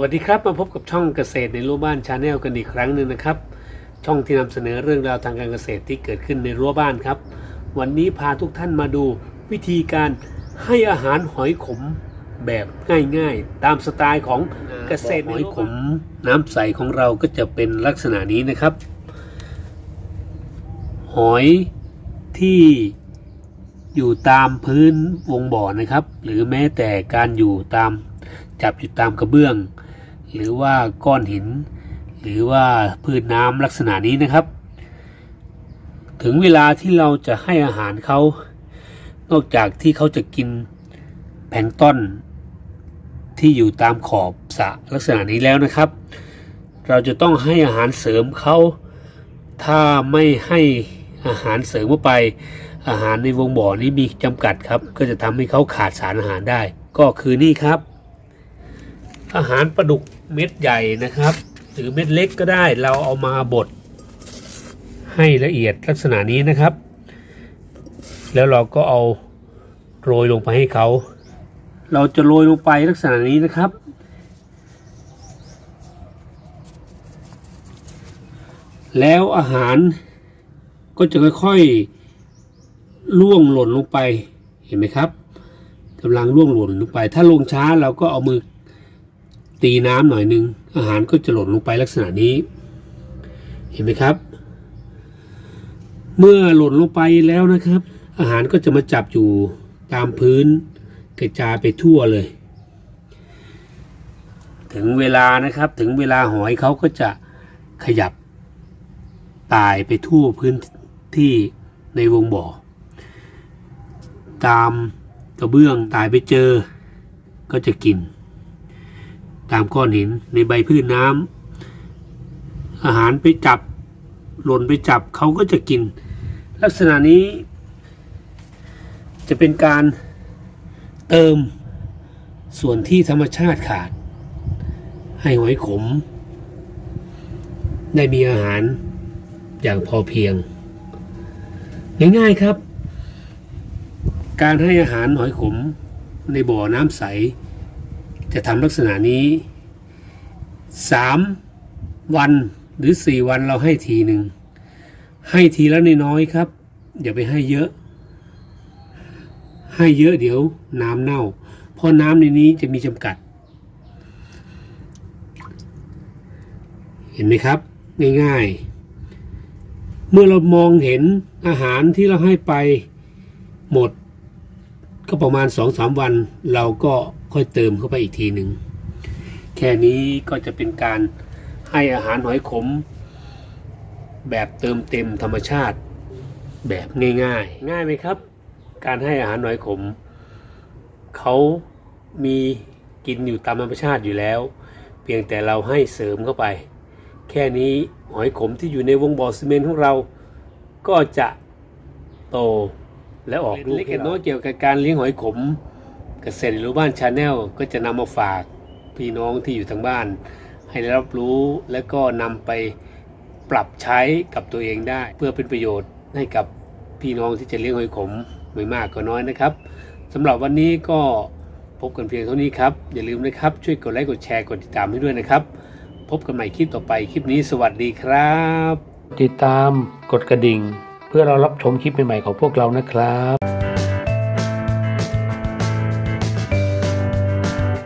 วัสดีครับมาพบกับช่องเกษตรในรั้วบ้านชาแนลกันอีกครั้งหนึ่งนะครับ ช่องที่นำเสนอเรื่องราวทางการเกษตรที่เกิดขึ้นในรั้วบ้านครับ วันนี้พาทุกท่านมาดูวิธีการให้อาหารหอยขมแบบง่ายๆ ตามสไตล์ของเกษตรหอยขมน้ำใสของเราก็จะเป็นลักษณะนี้นะครับ หอยที่อยู่ตามพื้นวงบ่อนะครับ หรือแม้แต่การอยู่ตามจับอยู่ตามกระเบื้อง หรือว่าก้อนหิน หรือว่าพืชน้ำลักษณะนี้นะครับ ถึงเวลาที่เราจะให้อาหารเขานอกจากที่เขาจะกินแพลงต้นที่อยู่ตามขอบสระลักษณะนี้แล้วนะครับ เราจะต้องให้อาหารเสริมเขาถ้าไม่ให้อาหารเสริมเข้าไป อาหารในวงบ่อนี้มีจำกัดครับ ก็จะทำให้เขาขาดสารอาหารได้ ก็คือนี่ครับ อาหารปลาดุก เม็ดใหญ่นะครับ หรือเม็ดเล็กก็ได้เราเอามาบดให้ละเอียดลักษณะนี้นะครับ แล้วเราก็เอาโรยลงไปให้เขา เราจะโรยลงไปลักษณะนี้นะครับ แล้วอาหารก็จะค่อยๆล่วงหล่นลงไปเห็นไหมครับกำลังล่วงหล่นลงไป ถ้าลงช้าเราก็เอามือ ตีน้ำหน่อยหนึง อาหารก็จะหล่นลงไปลักษณะนี้ เห็นไหมครับ เมื่อหล่นลงไปแล้วนะครับ อาหารก็จะมาจับอยู่ตามพื้นกระจายไปทั่วเลย ถึงเวลานะครับถึงเวลาหอยเขาก็จะขยับตายไปทั่วพื้นที่ในวงบ่อ ตามกระเบื้องตายไปเจอก็จะกิน ตามก้อนหินในใบพืชน้ำอาหารไปจับหล่นไปจับเขาก็จะกิน ลักษณะนี้ จะเป็นการเติมส่วนที่ธรรมชาติขาด ให้หอยขม ได้มีอาหารอย่างพอเพียง ง่ายๆครับ การให้อาหารหอยขมในบ่อน้ำใส จะทำลักษณะนี้สามวันหรือสี่วันเราให้ทีหนึ่ง ให้ทีละน้อยๆครับ อย่าไปให้เยอะ ให้เยอะเดี๋ยวน้ำเน่า เพราะน้ำในนี้จะมีจำกัด เห็นไหมครับ ง่ายๆ เมื่อเรามองเห็นอาหารที่เราให้ไปหมด ก็ประมาณสองสามวันเราก็ ค่อยเติมเข้าไปอีกทีหนึ่งแค่นี้ก็จะเป็นการให้อาหารหอยขม แบบเติมเต็มธรรมชาติแบบง่ายๆ ง่ายไหมครับ การให้อาหารหอยขม เขามีกินอยู่ตามธรรมชาติอยู่แล้ว เพียงแต่เราให้เสริมเข้าไป แค่นี้หอยขมที่อยู่ในวงบ่อซีเมนต์ของเรา ก็จะโตและออกลูกเล็กน้อยเกี่ยวกับการเลี้ยงหอยขม เกษตรหรือบ้านชาแนลก็จะนำมาฝากพี่น้องที่อยู่ทางบ้าน ให้รับรู้และก็นำไปปรับใช้กับตัวเองได้ เพื่อเป็นประโยชน์ให้กับพี่น้องที่จะเลี้ยงหอยขมไม่มากก็น้อยนะครับสำหรับวันนี้ก็พบกันเพียงเท่านี้ครับ อย่าลืมนะครับ ช่วยกดไลค์กดแชร์กดติดตามให้ด้วยนะครับ พบกันใหม่คลิปต่อไปคลิปนี้สวัสดีครับ ติดตามกดกระดิ่ง เพื่อเรารับชมคลิปใหม่ๆของพวกเรานะครับ